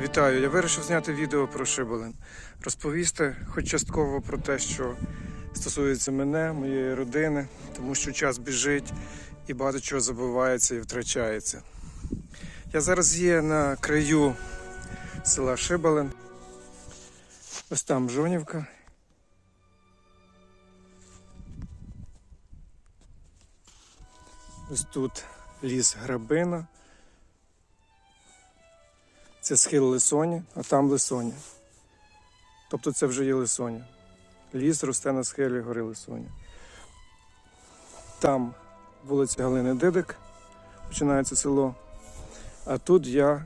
Вітаю! Я вирішив зняти відео про Шиболин. Розповісти хоч частково про те, що стосується мене, моєї родини, тому що час біжить і багато чого забувається і втрачається. Я зараз є на краю села Шибалин. Ось там Жонівка. Ось тут ліс Грабина. Це схил Лисоні, а там Лисоня. Тобто це вже є Лисоня. Ліс росте на схилі гори Лисоня. Там вулиця Галини Дидик, починається село. А тут я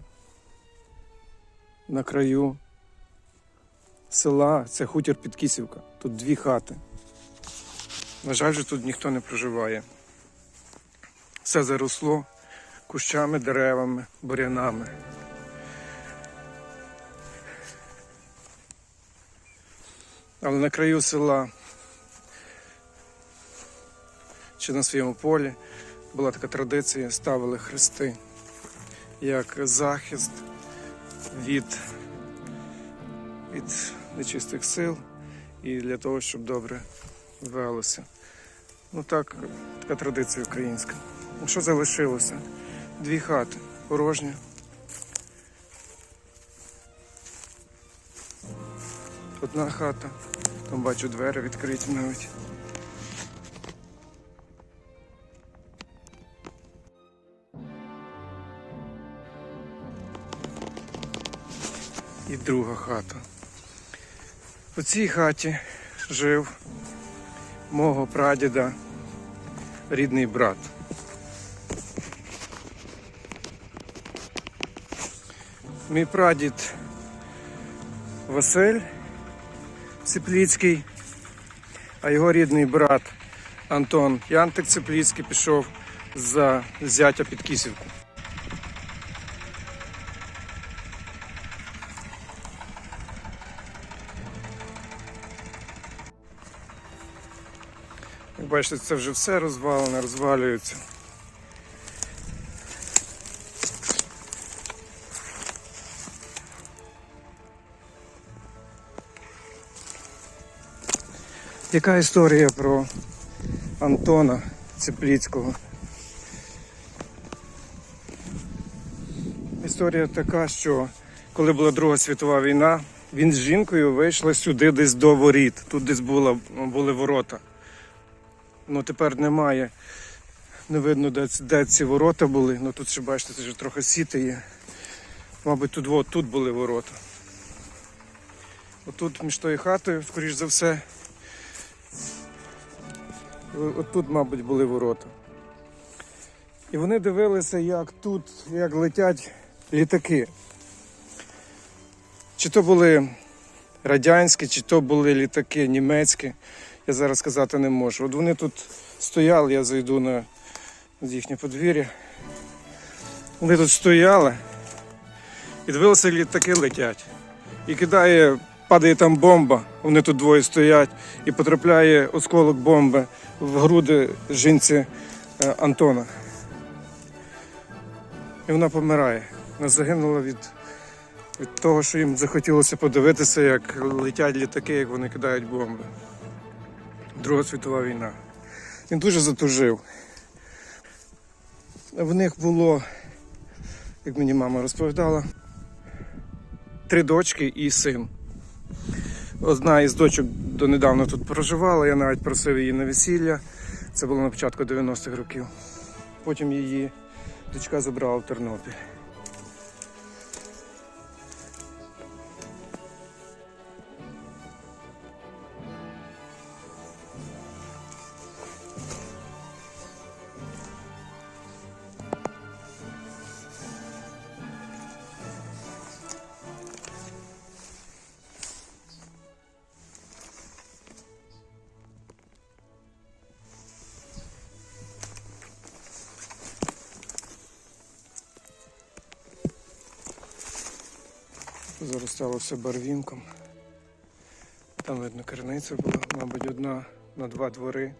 на краю села, це хутір Підкісівка. Тут дві хати. На жаль, же тут ніхто не проживає. Все заросло кущами, деревами, бурянами. Але на краю села чи на своєму полі була така традиція, ставили хрести як захист від, від нечистих сил і для того, щоб добре велося. Ну так, така традиція українська. Ну, Що залишилося? Дві хати порожні. Одна хата, там бачу двері відкриті навіть. І друга хата. У цій хаті жив мого прадіда рідний брат. Мій прадід Василь Ципліцький, а його рідний брат Антон Янтик Ципліцький пішов за зятя під Кисівку. Бачите, це вже все розвалене, розвалюється. Яка історія про Антона Ципліцького? Історія така, що коли була Друга світова війна, він з жінкою вийшли сюди десь до воріт. Тут десь була, були ворота. Ну тепер немає. Не видно, де, де ці ворота були. Ну тут ще бачите, це вже трохи сіти є. Мабуть, тут, от, тут були ворота. Отут між тою хатою, скоріш за все, От тут, мабуть, були ворота. І вони дивилися, як тут, як летять літаки. Чи то були радянські, чи то були літаки німецькі, я зараз сказати не можу. От вони тут стояли, я зайду на їхнє подвір'я. Вони тут стояли і дивилися, як літаки летять. І кидає, падає там бомба, вони тут двоє стоять, і потрапляє осколок бомби в груди жінці е, Антона. І вона помирає. Вона загинула від, від того, що їм захотілося подивитися, як летять літаки, як вони кидають бомби. Друга світова війна. Він дуже затужив. В них було, як мені мама розповідала, три дочки і син. Одна із дочок донедавна тут проживала, я навіть просив її на весілля. Це було на початку 90-х років. Потім її дочка забрала в Тернопіль. Заростало все барвінком. Там видно криниця була, мабуть, одна на два двори.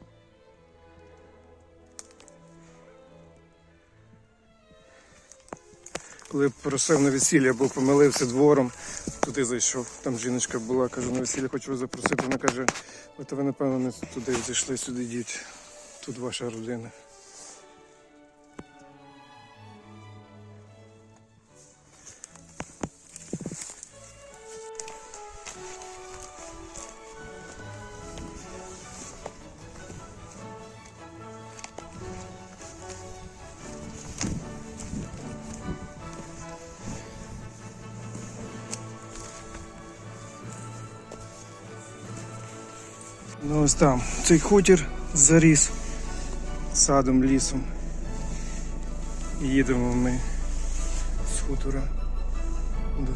Коли просив на весілля, або помилився двором, туди зайшов. Там жіночка була, кажу, на весілля хочу вас запросити. Вона каже, от ви, напевно, не туди зайшли, сюди йдіть. Тут ваша родина. Ось там цей хутір заріс садом, лісом. Їдемо ми з хутора до.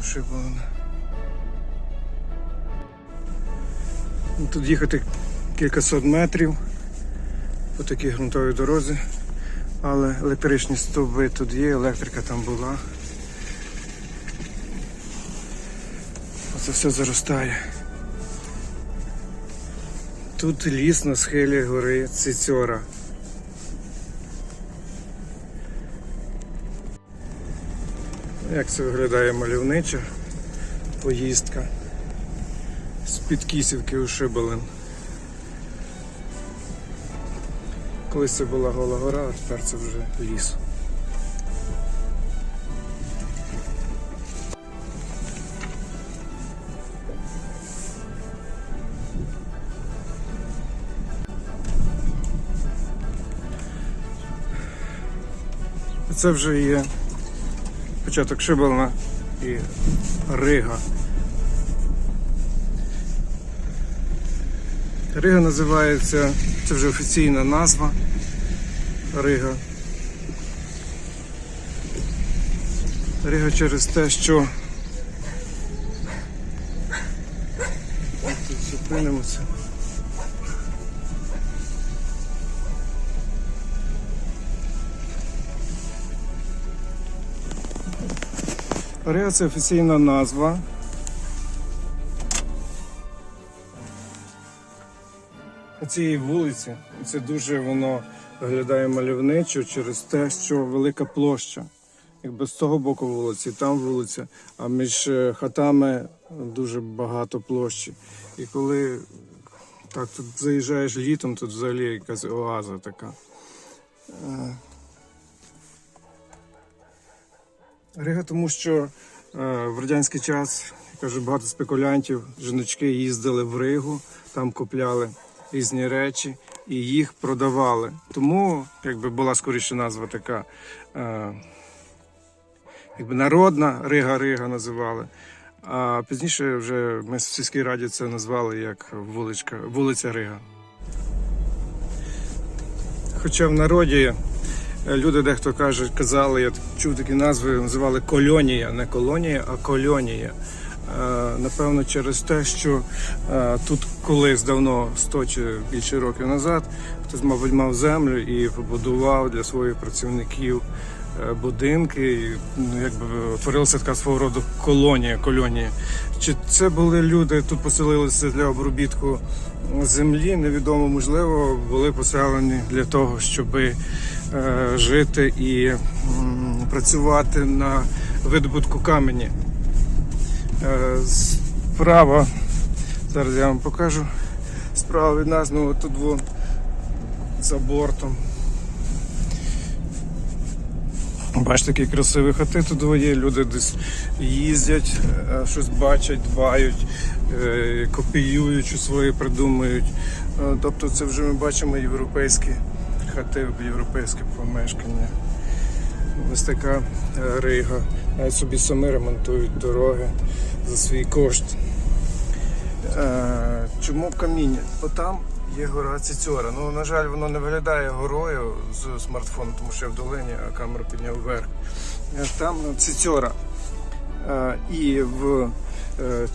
Ну, Тут їхати кількасот метрів по такій ґрунтовій дорозі, але електричні стовби тут є, електрика там була. Оце все заростає. Тут ліс на схилі гори Цицьора. Як це виглядає мальовнича поїздка з-під Кісівки у Шибалин. Колись це була гола гора, а тепер це вже ліс. Це вже є початок Шибална і Рига. Рига називається, це вже офіційна назва Рига. Рига через те, що тут зупинимося. Рига це офіційна назва. Цієї вулиці це дуже воно виглядає мальовничо через те, що велика площа. Якби з того боку вулиці, там вулиця, а між е, хатами дуже багато площі. І коли так тут заїжджаєш літом, тут взагалі якась оаза така. Рига, тому що е, в радянський час, кажу, багато спекулянтів, жіночки їздили в Ригу, там купляли різні речі і їх продавали. Тому якби була скоріше назва така. Е, якби народна Рига-Рига називали. А пізніше вже ми в сільській раді це назвали як вуличка, вулиця Рига. Хоча в народі люди дехто каже, казали, я чув такі назви, називали кольонія, не колонія, а кольонія. Е, Напевно, через те, що е, тут колись давно, 100 чи більше років назад, хтось, мабуть, мав землю і побудував для своїх працівників е, будинки, і, ну, якби утворилася така свого роду колонія, колонія. Чи це були люди, тут поселилися для обробітку землі, невідомо, можливо, були поселені для того, щоб е, жити і працювати на видобутку камені. Е, Справа, зараз я вам покажу. Справа від нас, ну тут вон за бортом. Бачите, такі красиві хати тут є. Люди десь їздять, е, щось бачать, дбають, е, копіюють, що своє придумують. Е, Тобто це вже ми бачимо європейські хати, європейське помешкання. Ось така е, Рига. Навіть собі самі ремонтують дороги за свій кошт. Е, Чому каміння? Бо там є гора Цицьора. Ну, на жаль, воно не виглядає горою з смартфону, тому що я в долині, а камеру підняв вверх. Е, Там Цицьора. Е, І в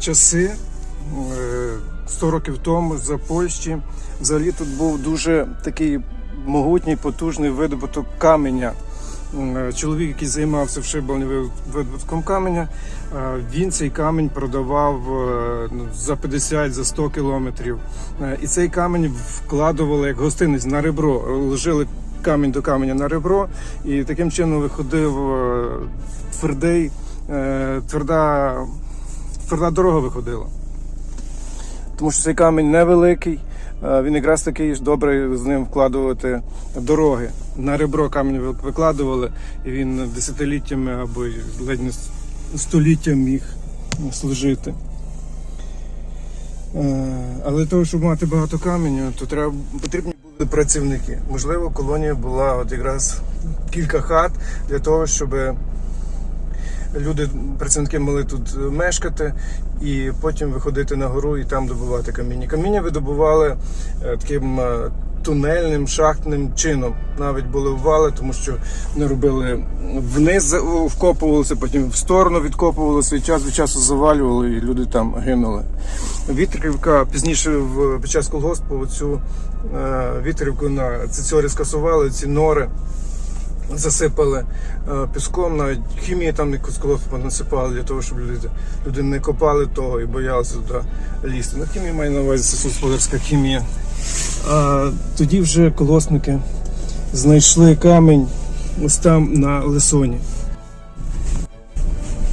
часи е, 100 років тому за Польщі взагалі тут був дуже такий могутній, потужний видобуток каменя. Е, Чоловік, який займався в Шибалні видобутком каменя, е, він цей камінь продавав е, ну, за 50 за 100 кілометрів. І цей камінь вкладували як гостинець на ребро. Ложили камінь до каменя на ребро, і таким чином виходив твердий, тверда, тверда дорога виходила. Тому що цей камінь невеликий, е, він якраз такий ж добре з ним вкладувати дороги. На ребро камінь викладували, і він десятиліттями або ледь не століттям міг служити. Е, Але того, щоб мати багато каменю, то треба потрібні були працівники. Можливо, колонія була от якраз кілька хат для того, щоб люди, працівники могли тут е, мешкати і потім виходити на гору і там добувати каміння. Каміння видобували е, таким е, тунельним, шахтним чином. Навіть були ввали, тому що вони робили вниз, вкопувалися, потім в сторону відкопувалися і час від часу завалювали, і люди там гинули. Вітрівка пізніше в під час колгоспу цю вітрівку на цицьорі скасували, ці нори засипали е, піском, навіть хімії там якусь колоспу насипали для того, щоб люди, люди не копали того і боялися туди лізти. Ну, хімія має на увазі сільськогосподарська хімія. А тоді вже колосники знайшли камінь ось там на Лисоні.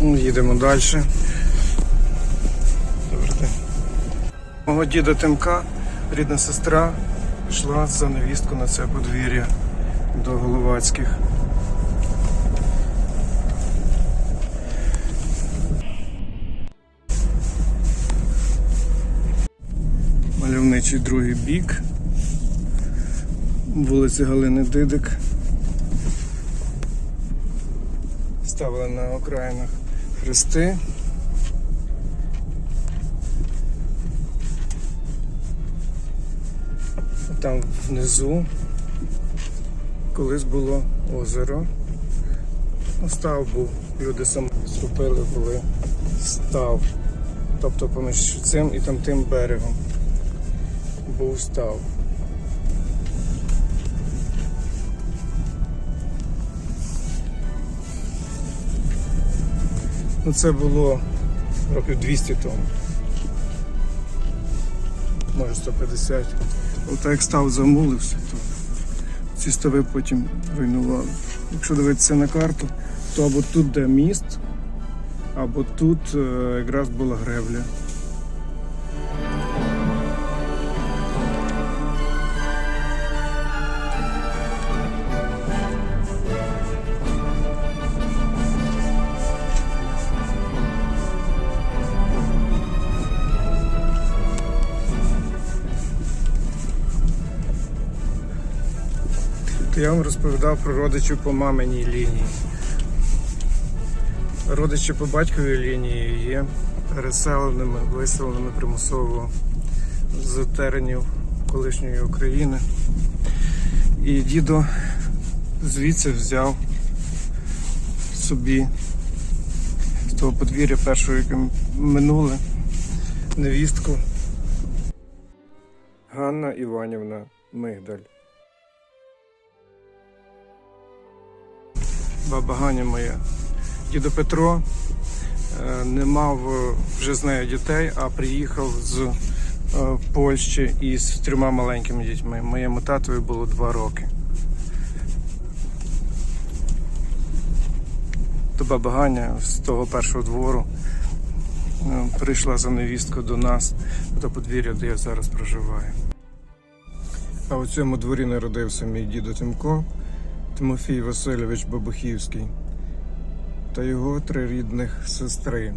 Ну, Їдемо далі. Добрий. Мого діда Тимка, рідна сестра, йшла за невістку на це подвір'я до Головацьких. Мальовничий другий бік. Вулиці Галини Дидик. Ставили на окраїнах хрести. Там внизу колись було озеро. Став був. Люди самі зробили, були став. Тобто поміж цим і там тим берегом був став. Ну, це було років 200 тому. Може 150. Отак як став замулився, то ці стави потім руйнували. Якщо дивитися на карту, то або тут де міст, або тут е, якраз була гребля. Я вам розповідав про родичів по маминій лінії. Родичі по батьковій лінії є переселеними, виселеними примусово з теренів колишньої України. І дідо звідси взяв собі з того подвір'я першого, яке минуле, невістку. Ганна Іванівна Мигдаль. Баба Ганя моя. Дідо Петро е, не мав е, вже з нею дітей, а приїхав з е, Польщі із трьома маленькими дітьми. Моєму татові було два роки. То баба Ганя з того першого двору прийшла за невісткою до нас, до подвір'я, де я зараз проживаю. А у цьому дворі народився мій дідо Тимко. Тимофій Васильович Бабухівський та його три рідних сестри